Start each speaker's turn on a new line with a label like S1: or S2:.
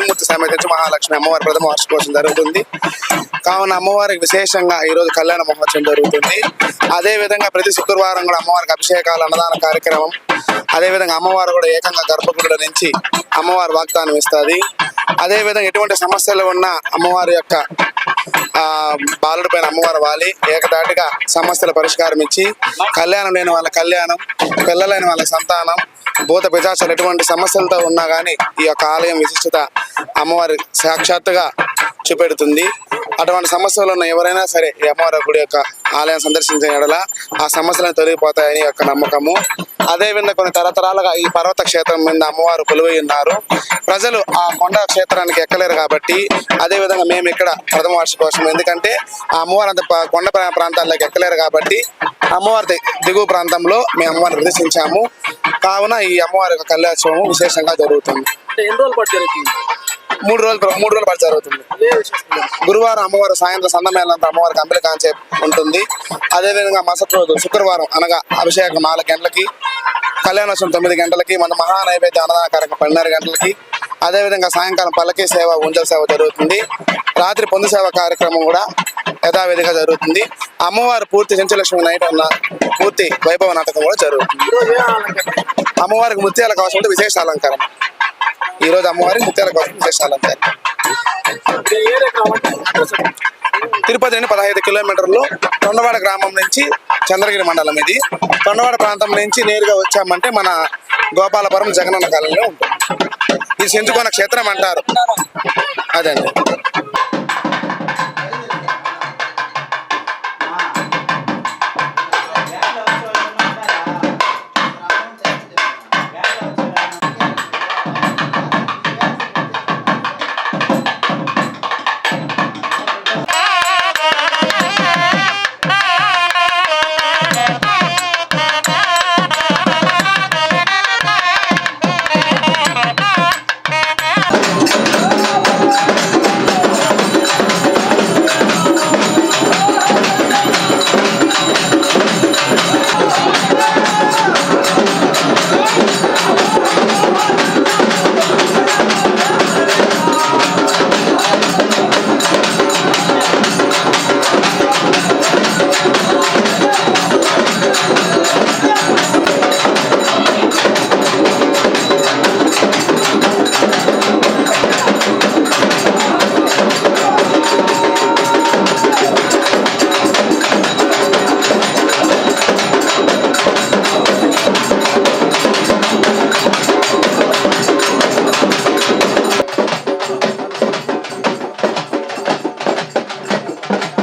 S1: వరమహాలక్ష్మి అమ్మవారి ప్రథమ వార్షికోత్సవం జరుగుతుంది. కావున అమ్మవారికి విశేషంగా ఈరోజు కళ్యాణ మహోత్సవం జరుగుతుంది. అదే విధంగా ప్రతి శుక్రవారం కూడా అమ్మవారికి అభిషేకాలు అన్నదాన కార్యక్రమం. అదే విధంగా అమ్మవారు కూడా ఏకంగా గర్భగుడిలో నుంచి అమ్మవారి వాగ్దానం ఇస్తుంది. అదే విధంగా ఎటువంటి సమస్యలు ఉన్నా అమ్మవారి యొక్క ఆ బాలుడి పైన అమ్మవారు వాలి. ఏకదాటిగా సమస్యల పరిష్కారం ఇచ్చి కళ్యాణం లేని వాళ్ళ కళ్యాణం పిల్లలైన వాళ్ళ సంతానం భూత పిశాచాలు ఎటువంటి సమస్యలతో ఉన్నా కానీ ఈ యొక్క ఆలయం విశిష్టత అమ్మవారి సాక్షాత్తుగా చూపెడుతుంది. అటువంటి సమస్యలు ఉన్న ఎవరైనా సరే ఈ అమ్మవారి గుడి యొక్క ఆలయం సందర్శించిన ఎడల ఆ సమస్యలను తొలగిపోతాయని యొక్క నమ్మకము. అదేవిధంగా కొన్ని తరతరాలుగా ఈ పర్వత క్షేత్రం మీద అమ్మవారు కొలువై ఉన్నారు. ప్రజలు ఆ కొండ క్షేత్రానికి ఎక్కలేరు కాబట్టి అదే విధంగా మేము ఇక్కడ ప్రథమ వార్షికోత్సవం ఎందుకంటే ఆ అమ్మవారు అంత కొండ ప్రాంతాల్లోకి ఎక్కలేరు కాబట్టి అమ్మవారి దిగువ ప్రాంతంలో మేము అమ్మవారిని ప్రదర్శించాము కావున ఈ అమ్మవారి యొక్క కళ్యాణోత్సవం విశేషంగా జరుగుతుంది.
S2: ఎన్ని రోజుల పాటు జరుగుతుంది?
S1: మూడు రోజులు మూడు రోజుల పాటు జరుగుతుంది. గురువారం అమ్మవారు సాయంత్రం సందమేళంతో అమ్మవారికి అంబలి కాంచే ఉంటుంది. అదేవిధంగా మరుసటి రోజు శుక్రవారం అనగా అభిషేకం నాలుగు గంటలకి కళ్యాణోత్సవం తొమ్మిది గంటలకి మన మహా నైవేద్య అన్నదాన కార్యక్రమం పన్నెండు గంటలకి అదేవిధంగా సాయంకాలం పల్లకి సేవ ఉంజల సేవ జరుగుతుంది. రాత్రి పొందు సేవ కార్యక్రమం కూడా యథావిధిగా జరుగుతుంది. అమ్మవారు పూర్తి చెంచలక్ష్మి నైట్ అన్న పూర్తి వైభవ నాటకం కూడా జరుగుతుంది. అమ్మవారికి ముత్యాల కావాల్సిన ఉంటే విశేష అలంకారం. ఈ రోజు అమ్మవారి ముత్యాల కోసం విశేష తిరుపతి నుండి పదహైదు కిలోమీటర్లు తొండవాడ గ్రామం నుంచి చంద్రగిరి మండలం ఇది. తొండవాడ ప్రాంతం నుంచి నేరుగా వచ్చామంటే మన గోపాలపురం జగనన్న కాలంలో ఉంటుంది. ఇది సెంచుకోన క్షేత్రం అంటారు. అదండి.